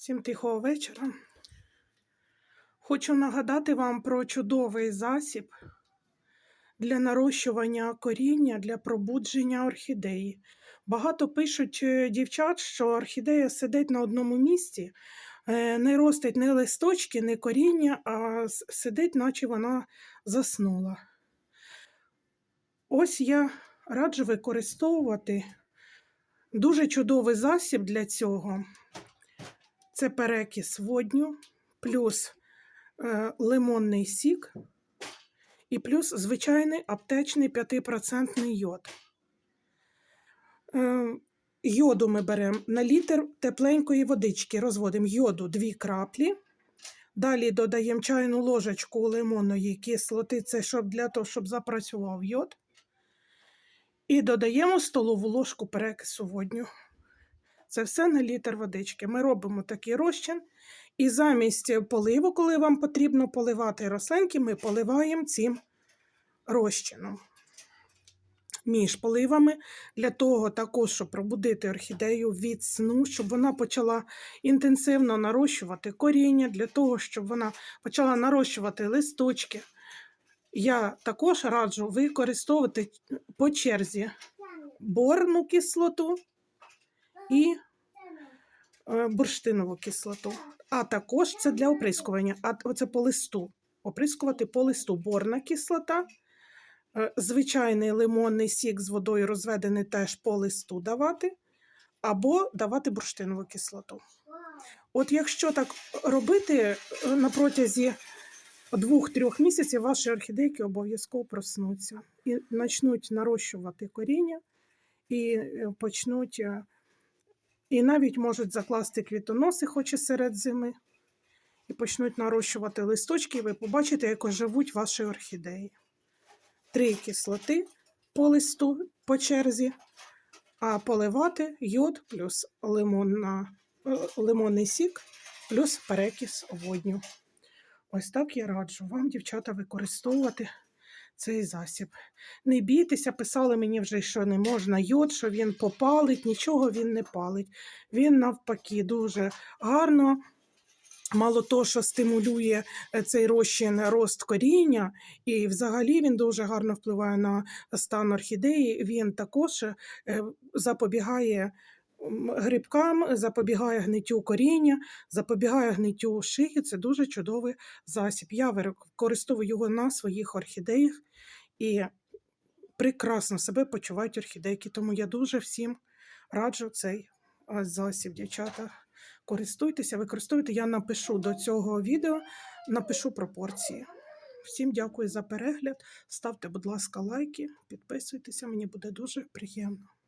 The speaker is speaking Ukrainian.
Всім тихого вечора. Хочу нагадати вам про чудовий засіб для нарощування коріння для пробудження орхідеї. Багато пишуть е, дівчат, що орхідея сидить на одному місці, е, не ростить ні листочки, ні коріння, а сидить, наче вона заснула. Ось я раджу використовувати дуже чудовий засіб для цього. Це перекис водню, плюс е, лимонний сік і плюс звичайний аптечний 5% йод. Е, йоду ми беремо на літр тепленької водички, розводимо йоду 2 краплі. Далі додаємо чайну ложечку лимонної кислоти, це щоб для того, щоб запрацював йод. І додаємо столову ложку перекису водню. Це все на літр водички. Ми робимо такий розчин. І замість поливу, коли вам потрібно поливати рослинки, ми поливаємо цим розчином. Між поливами для того також, щоб пробудити орхідею від сну, щоб вона почала інтенсивно нарощувати коріння, для того, щоб вона почала нарощувати листочки. Я також раджу використовувати по черзі борну кислоту і е, бурштинову кислоту. А також це для оприскування. А оце по листу. Оприскувати по листу борна кислота, е, звичайний лимонний сік з водою розведений теж по листу давати, або давати бурштинову кислоту. От якщо так робити е, на протязі двох-трьох місяців, ваші орхідейки обов'язково проснуться і почнуть нарощувати коріння, і почнуть. І навіть можуть закласти квітоноси, хоч і серед зими, і почнуть нарощувати листочки, і ви побачите, як оживуть ваші орхідеї. Три кислоти по листу по черзі, а поливати йод плюс лимонна, е, лимонний сік, плюс перекис водню. Ось так я раджу вам, дівчата, використовувати цей засіб. Не бійтеся, писали мені вже, що не можна йод, що він попалить, нічого він не палить. Він навпаки дуже гарно. Мало того, що стимулює е, цей розчин рост коріння, і взагалі він дуже гарно впливає на стан орхідеї. Він також е, запобігає грибкам, запобігає гниттю коріння, запобігає гниттю шиї. Це дуже чудовий засіб. Я використовую його на своїх орхідеях і прекрасно себе почувають орхідейки. Тому я дуже всім раджу цей засіб, дівчата. Користуйтеся, використовуйте. Я напишу до цього відео, напишу пропорції. Всім дякую за перегляд. Ставте, будь ласка, лайки, підписуйтеся, мені буде дуже приємно.